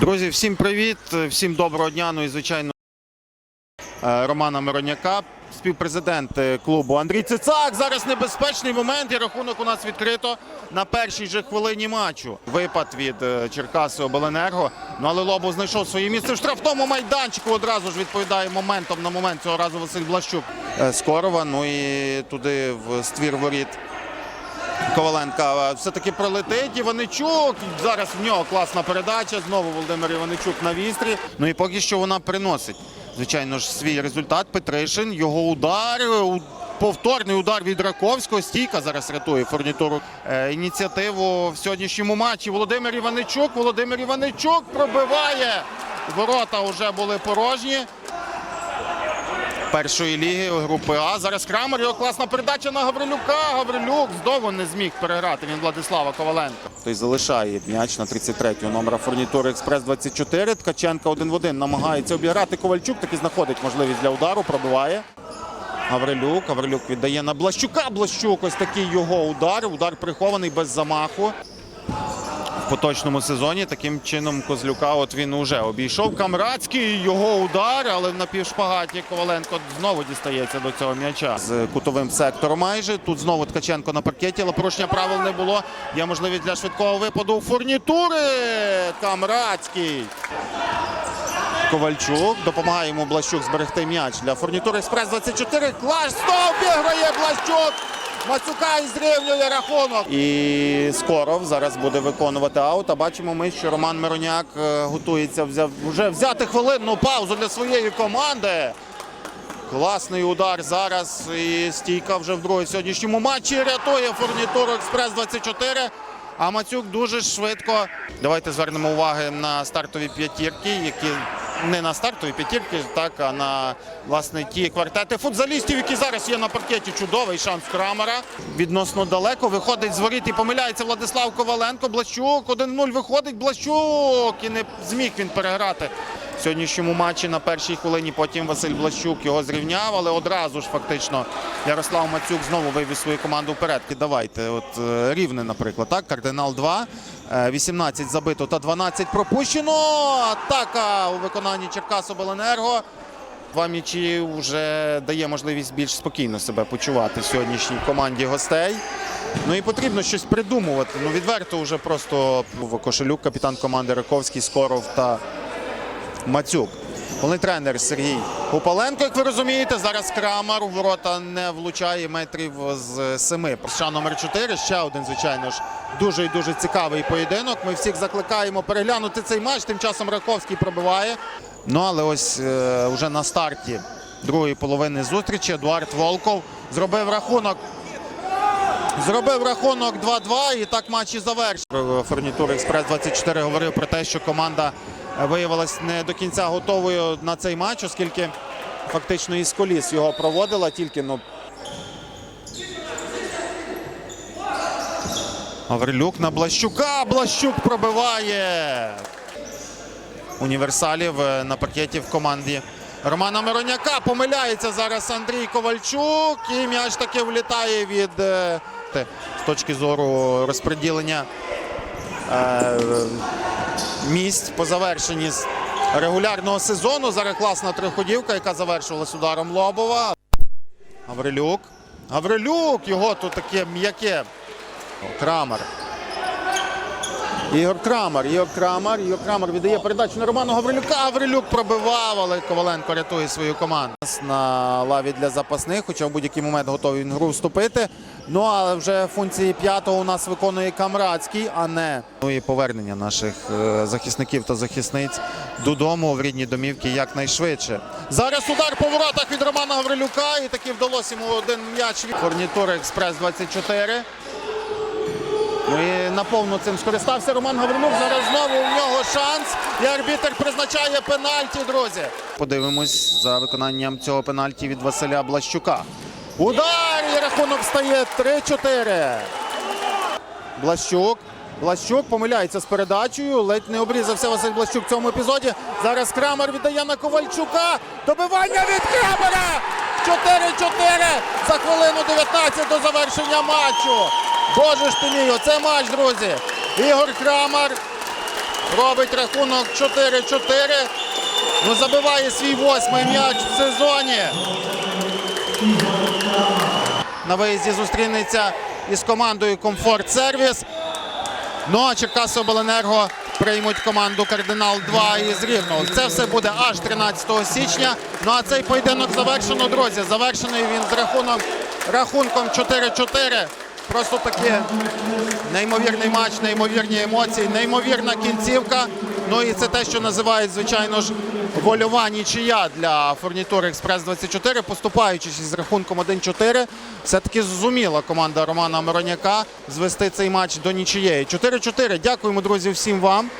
Друзі, всім привіт, всім доброго дня. Ну і звичайно, е, Романа Мироняка, співпрезидент е, клубу Андрій Цицак. Зараз небезпечний момент. І рахунок у нас відкрито на першій же хвилині матчу. Випад від е, Черкаси Обленерго. Ну але Лобов знайшов своє місце в штрафному майданчику. Одразу ж відповідає моментом на момент цього разу Василь Блащук Е, з Корова. Ну і туди в ствір воріт. Коваленка все-таки пролетить. Іваничук. Зараз в нього класна передача. Знову Володимир Іваничук на вістрі. Ну і поки що вона приносить. Звичайно ж, свій результат. Петришин. Його удар. у- Повторний удар від Раковського. Стійка зараз рятує фурнітуру. Е, ініціативу в сьогоднішньому матчі. Володимир Іваничук. Володимир Іваничук пробиває. Ворота вже були порожні першої ліги групи А. Зараз Крамер. Його класна передача на Гаврилюка. Гаврилюк знову не зміг переграти. Він Владислава Коваленка. Той залишає м'яч на 33-го номера фурнітури Експрес 24. Ткаченка один в один намагається обіграти. Ковальчук таки знаходить можливість для удару. Пробиває. Гаврилюк. Гаврилюк віддає на Блащука. Блащук. Ось такий його удар. Удар прихований без замаху. В поточному сезоні таким чином Козлюка от він уже обійшов. Камрадський його удар, але на півшпагаті Коваленко знову дістається до цього м'яча з кутовим сектором. Майже тут знову Ткаченко на паркеті, але порушення правил не було. Є можливість для швидкого випаду фурнітури. Камрадський. Ковальчук допомагає йому Блащук зберегти м'яч для фурнітури Експрес 24. Клаш знов обіграє Блащук. Мацюка і зрівнює рахунок. І Скоров зараз буде виконувати аут. А бачимо ми, що Роман Мироняк е, готується вже взяти хвилинну паузу для своєї команди. Класний удар зараз. І стійка вже в другому сьогоднішньому матчі рятує фурнітуру Експрес 24. А Мацюк дуже швидко. Давайте звернемо уваги на стартові п'ятірки, які не на стартові п'ятірки, так а на власне ті квартети футзалістів, які зараз є на паркеті. Чудовий шанс Крамера. Відносно далеко виходить з воріт і помиляється Владислав Коваленко. Блащук 1-0 виходить. Блащук і не зміг він переграти в сьогоднішньому матчі на першій хвилині. Потім Василь Блащук його зрівняв, але одразу ж фактично Ярослав Мацюк знову вивів свою команду вперед. Давайте, от е, рівне, наприклад, так, кардинал 2. е, 18 забито та 12 пропущено. Атака у виконанні Черкас Обленерго. Два м'ячі вже дає можливість більш спокійно себе почувати в сьогоднішній команді гостей. Ну і потрібно щось придумувати. Ну відверто вже просто Кошелюк, капітан команди Раковський, Скоров та Мацюк. Головний тренер Сергій Купаленко, як ви розумієте, зараз Крамар у ворота не влучає метрів з семи. США номер 4 ще один, звичайно ж, дуже і дуже цікавий поєдинок. Ми всіх закликаємо переглянути цей матч. Тим часом Раковський пробиває. Ну але ось е, вже на старті другої половини зустрічі Едуард Волков зробив рахунок. Зробив рахунок 2-2 і так матч і завершив. Фурнітур Експрес 24 говорив про те, що команда виявилась не до кінця готовою на цей матч, оскільки фактично із коліс його проводила тільки ну. Гаврилюк на Блащука. Блащук пробиває. Універсалів е, на паркеті в команді Романа Мироняка. Помиляється зараз Андрій Ковальчук. І м'яч таки влітає від е, з точки зору розподілення е, місць по завершенні регулярного сезону. Зараз класна триходівка, яка завершувалась ударом Лобова. Гаврилюк. Гаврилюк! Його тут таке м'яке. Крамер. Ігор Крамер, Ігор Крамер, Ігор Крамер віддає передачу на Роману Гаврилюка. Гаврилюк пробивав, але Коваленко рятує свою команду. На лаві для запасних, хоча в будь-який момент готовий він гру вступити. Ну а вже функції п'ятого у нас виконує Камрадський, а не ну і повернення наших е, захисників та захисниць додому в рідні домівки якнайшвидше. Зараз удар по воротах від Романа Гаврилюка, і таки вдалося йому один м'яч від фурнітури Експрес 24. Ну і наповну цим скористався Роман Гаврилюк. Зараз знову у нього шанс. І арбітер призначає пенальті, друзі. Подивимось за виконанням цього пенальті від Василя Блащука. Удар! І рахунок стає 3-4. Блащук. Блащук помиляється з передачею. Ледь не обрізався Василь Блащук в цьому епізоді. Зараз Крамер віддає на Ковальчука. Добивання від Крамера! 4-4 за хвилину 19 до завершення матчу. Боже ж ти мій, оце матч, друзі. Ігор Крамер робить рахунок 4-4. Ну, забиває свій восьмий м'яч в сезоні. На виїзді зустрінеться із командою Комфорт Сервіс. Ну а Черкаси Обленерго приймуть команду Кардинал 2 із Рівного. Це все буде аж 13 січня. Ну а цей поєдинок завершено, друзі. Завершений він з рахунок, рахунком 4-4. Просто таке неймовірний матч, неймовірні емоції, неймовірна кінцівка. Ну і це те, що називають, звичайно ж, вольова нічия для фурнітури Експрес 24, поступаючись із рахунком 1-4. Все-таки зуміла команда Романа Мироняка звести цей матч до нічієї. 4-4. Дякуємо, друзі, всім вам.